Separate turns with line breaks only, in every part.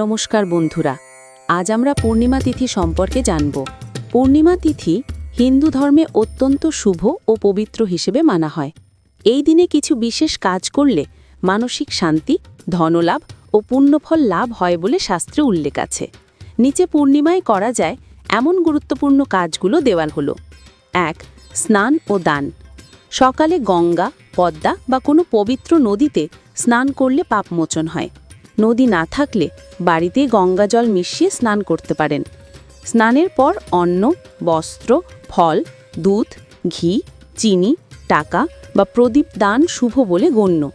নমস্কার বন্ধুরা, আজ আমরা পূর্ণিমা তিথি সম্পর্কে জানব। পূর্ণিমা তিথি হিন্দু ধর্মে অত্যন্ত শুভ ও পবিত্র হিসেবে মানা হয়। এই দিনে কিছু বিশেষ কাজ করলে মানসিক শান্তি, ধনলাভ ও পুণ্যফল লাভ হয় বলে শাস্ত্রে উল্লেখ আছে। নিচে পূর্ণিমায় করা যায় এমন গুরুত্বপূর্ণ কাজগুলো দেওয়াল হলো। এক, স্নান ও দান। সকালে গঙ্গা, পদ্মা বা কোনো পবিত্র নদীতে স্নান করলে পাপমোচন হয়। নদী না থাকলে বাড়িতে গঙ্গা জল মিশিয়ে স্নান করতে পারেন। স্নানের পর অন্ন, বস্ত্র, ফল, দুধ, ঘি, চিনি, টাকা বা প্রদীপ দান শুভ বলে গণ্য।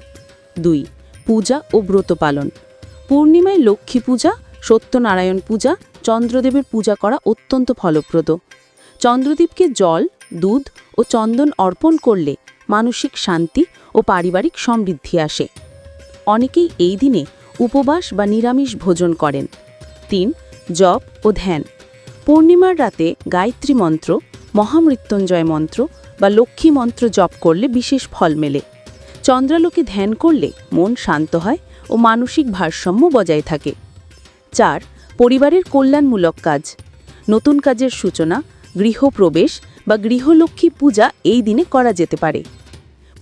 দুই, পূজা ও ব্রত পালন। পূর্ণিমায় লক্ষ্মী পূজা, সত্যনারায়ণ পূজা, চন্দ্রদেবের পূজা করা অত্যন্ত ফলপ্রদ। চন্দ্রদীপকে জল, দুধ ও চন্দন অর্পণ করলে মানসিক শান্তি ও পারিবারিক সমৃদ্ধি আসে। অনেকেই এই দিনে উপবাস বা নিরামিষ ভোজন করেন। তিন, জপ ও ধ্যান। পূর্ণিমার রাতে গায়ত্রী মন্ত্র, মহামৃত্যুঞ্জয় মন্ত্র বা লক্ষ্মী মন্ত্র জপ করলে বিশেষ ফল মেলে। চন্দ্রালোকে ধ্যান করলে মন শান্ত হয় ও মানসিক ভারসাম্য বজায় থাকে। চার, পরিবারের কল্যাণমূলক কাজ। নতুন কাজের সূচনা, গৃহপ্রবেশ বা গৃহলক্ষ্মী পূজা এই দিনে করা যেতে পারে।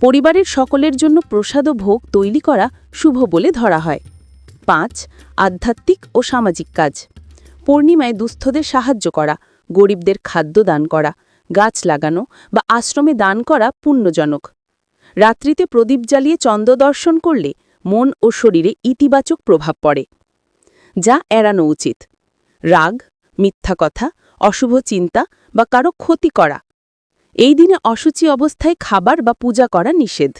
পরিবারের সকলের জন্য প্রসাদ ও ভোগ তৈরি করা শুভ বলে ধরা হয়। পাঁচ, আধ্যাত্মিক ও সামাজিক কাজ। পূর্ণিমায় দুস্থদের সাহায্য করা, গরিবদের খাদ্য দান করা, গাছ লাগানো বা আশ্রমে দান করা পুণ্যজনক। রাত্রিতে প্রদীপ জ্বালিয়ে চন্দ্র দর্শন করলে মন ও শরীরে ইতিবাচক প্রভাব পড়ে। যা এড়ানো উচিত। রাগ, মিথ্যা কথা, অশুভ চিন্তা বা কারও ক্ষতি করা। এই দিনে অসুচি অবস্থায় খাবার বা পূজা করা নিষেধ।